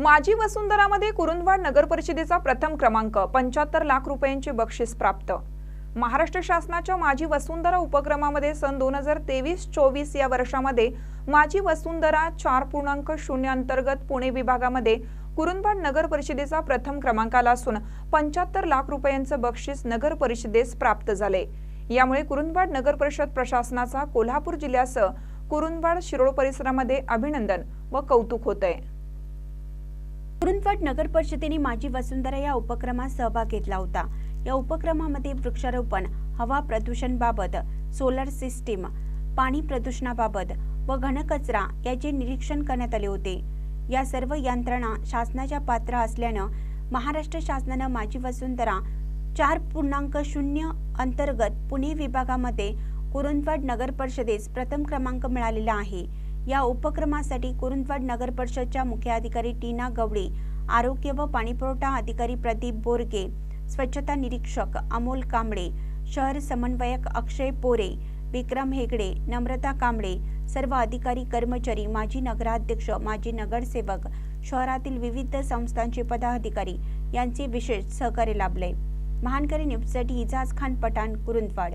माजी वसुंधरामध्ये कुरुंदवाड नगर परिषदेचा प्रथम क्रमांक पंच्याहत्तर लाख रुपयांचे बक्षीस प्राप्त. महाराष्ट्र शासनाच्या माजी वसुंधरा उपक्रमामध्ये सन दोन हजार तेवीस चोवीस या वर्षामध्ये माजी वसुंधरा चार पूर्णांक शून्य अंतर्गत पुणे विभागामध्ये कुरुंदवाड नगर परिषदेचा प्रथम क्रमांकाला असून पंच्याहत्तर लाख रुपयांचं बक्षीस नगर परिषदेस प्राप्त झाले. यामुळे कुरुंदवाड नगर परिषद प्रशासनाचा कोल्हापूर जिल्ह्यासह कुरुंदवाड शिरोळ परिसरामध्ये अभिनंदन व कौतुक होत आहे कुरुंदवाड नगर परिषदेने माझी वसुंधरा या उपक्रमात सहभाग घेतला होता. या उपक्रमामध्ये वृक्षारोपण हवा प्रदूषणबाबत सोलर सिस्टीम पाणी प्रदूषणाबाबत व घनकचरा याचे निरीक्षण करण्यात आले होते. या सर्व यंत्रणा शासनाच्या पात्र असल्यानं महाराष्ट्र शासनानं माझी वसुंधरा चार पूर्णांक शून्य अंतर्गत पुणे विभागामध्ये कुरुंदवाड नगर परिषदेस प्रथम क्रमांक मिळालेला आहे. या उपक्रमासाठी कुरुंदवाड नगर परिषदच्या मुख्याधिकारी टीना गवडे आरोग्य व पाणीपुरवठा अधिकारी प्रदीप बोरगे स्वच्छता निरीक्षक अमोल कांबळे शहर समन्वयक अक्षय पोरे विक्रम हेगडे नम्रता कांबळे सर्व अधिकारी कर्मचारी माजी नगराध्यक्ष माजी नगरसेवक शहरातील विविध संस्थांचे पदाधिकारी यांचे विशेष सहकार्य लाभले. महानकरी न्यूजसाठी इजाज खान पठाण कुरुंदवाड.